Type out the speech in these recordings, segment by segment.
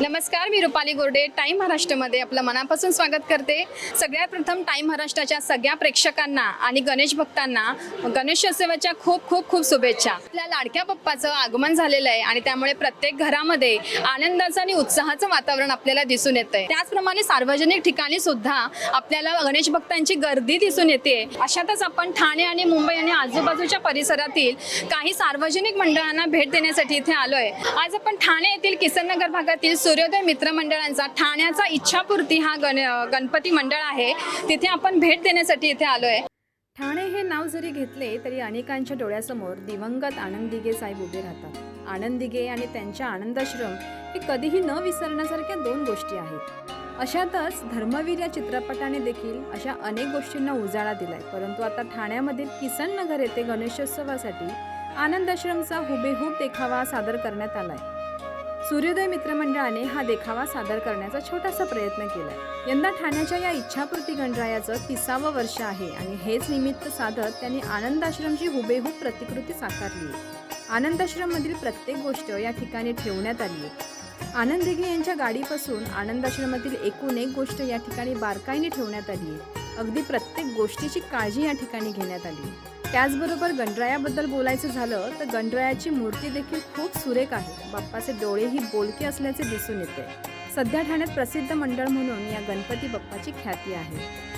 नमस्कार मी रुपाली गोरडे. टाईम महाराष्ट्रामध्ये आपलं मनापासून स्वागत करते. सगळ्यात प्रथम टाईम महाराष्ट्राच्या सगळ्या प्रेक्षकांना आणि गणेश भक्तांना गणेशोत्सवाच्या खूप खूप खूप शुभेच्छा. आपल्या लाडक्या बाप्पाचं आगमन झालेलं आहे आणि त्यामुळे प्रत्येक घरामध्ये आनंदाचं आणि उत्साहाचं वातावरण आपल्याला दिसून येत आहे त्याचप्रमाणे सार्वजनिक ठिकाणी सुद्धा आपल्याला गणेश भक्तांची गर्दी दिसून येते. अशातच आपण ठाणे आणि मुंबई आणि आजूबाजूच्या परिसरातील काही सार्वजनिक मंडळांना भेट देण्यासाठी इथे आलोय. आज आपण ठाणे येथील किसननगर भागातील सूर्योदय मित्र मंडळांचा ठाण्याचा इच्छापूर्ती हा गण गणपती मंडळ आहे. तिथे आपण भेट देण्यासाठी इथे आलोय. नाव जरी घेतले तरी अनेकांच्या डोळ्यासमोर दिवंगत आनंद दिघे साहेब उभे राहतात. आनंद दिघे आणि त्यांच्या आनंदाश्रम हे कधीही न विसरण्यासारख्या दोन गोष्टी आहेत. अशातच धर्मवीर या चित्रपटाने देखील अशा अनेक गोष्टींना उजाळा दिलाय. परंतु आता ठाण्यामधील किसन नगर येथे गणेशोत्सवासाठी आनंदाश्रमचा हुबेहूब देखावा सादर करण्यात आलाय. सूर्योदय मित्रमंडळाने हा देखावा सादर करण्याचा छोटासा प्रयत्न केला. यंदा ठाण्याच्या या इच्छापूर्ती गणरायाचं तिसावं वर्ष आहे आणि हेच निमित्त साधत त्यांनी आनंदाश्रमची हुबेहूब प्रतिकृती साकारली. आनंदाश्रममधील प्रत्येक गोष्ट या ठिकाणी ठेवण्यात आली. आनंद दिघे यांच्या गाडीपासून आनंदाश्रमातील एकूण एक गोष्ट या ठिकाणी बारकाईने ठेवण्यात आली. आहे अगदी प्रत्येक गोष्टीची काळजी या ठिकाणी घेण्यात आली. आहे त्याचबरोबर गणरायाबद्दल बोलायचं झालं तर गणरायाची मूर्ती देखील खूप सुरेख आहे. बाप्पाचे डोळेही बोलके असल्याचे दिसून येते. सध्या ठाण्यात प्रसिद्ध मंडळ म्हणून या गणपती बाप्पाची ख्याती आहे.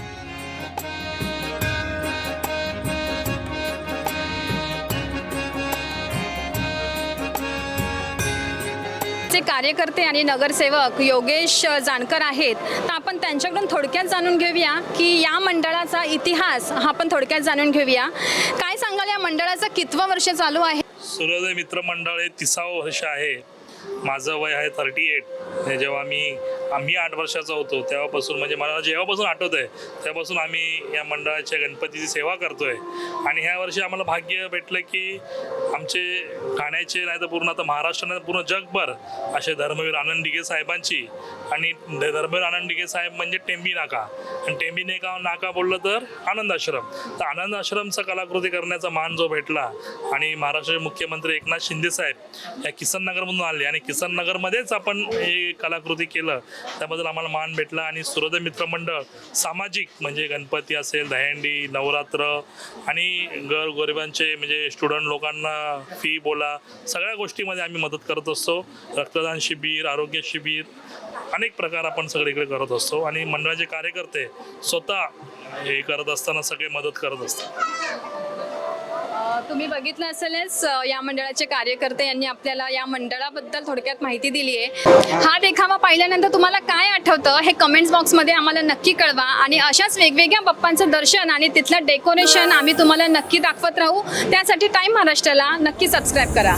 जे कार्यकर्ते आणि नगरसेवक योगेश जानकर आहेत तर आपण त्यांच्याकडून थोडक्यात जाणून घेऊया की या मंडळाचा इतिहास हा आपण थोडक्यात जाणून घेऊया. काय सांगाल या मंडळाचं? कितवं वर्ष चालू आहे? सूर्योदय मित्र मंडळ हे तिसावं वर्ष आहे. माझं वय आहे थर्टी एट जेव्हा मी आम्ही आठ वर्षाचा होतो तेव्हापासून म्हणजे मला जेव्हापासून आठवत आहे तेव्हापासून आम्ही या मंडळाच्या गणपतीची सेवा करतोय. आणि ह्या वर्षी आम्हाला भाग्य भेटलं की आमचे ठाण्याचे नाही तर पूर्ण आता महाराष्ट्र पूर्ण जगभर असे धर्मवीर आनंद डिगे साहेबांची आणि धर्मवीर आनंद डिगे साहेब म्हणजे टेंबी नाका. आणि टेंबी का नाका बोललं तर आनंद आश्रम. तर आनंद आश्रमचा कलाकृती करण्याचा मान जो भेटला आणि महाराष्ट्राचे मुख्यमंत्री एकनाथ शिंदे साहेब या किसन नगरमधून आले. आणि किसन नगरमध्येच आपण हे कलाकृती केलं त्याबद्दल आम्हाला मान भेटला. आणि सूर्योदय मित्र मंडळ सामाजिक म्हणजे गणपती असेल दहीहंडी नवरात्र आणि गर गरिबांचे म्हणजे स्टुडंट लोकांना फी बोला सगळ्या गोष्टीमध्ये आम्ही मदत करत असतो. रक्तदान शिबिर आरोग्य शिबिर अनेक प्रकार आपण सगळीकडे करत असतो. आणि मंडळाचे कार्यकर्ते स्वतः हे करत असताना सगळे मदत करत असतात. तुम्ही बघितलं असेलच या मंडळाचे कार्यकर्ते यांनी आपल्याला या मंडळाबद्दल थोडक्यात माहिती दिली आहे. हा देखावा पाहिल्यानंतर तुम्हाला काय आठवतं हे कमेंट्स बॉक्समध्ये आम्हाला नक्की कळवा आणि अशाच वेगवेगळ्या बाप्पांचं दर्शन आणि तिथलं डेकोरेशन आम्ही तुम्हाला नक्की दाखवत राहू. त्यासाठी टाईम महाराष्ट्राला नक्की सबस्क्राईब करा.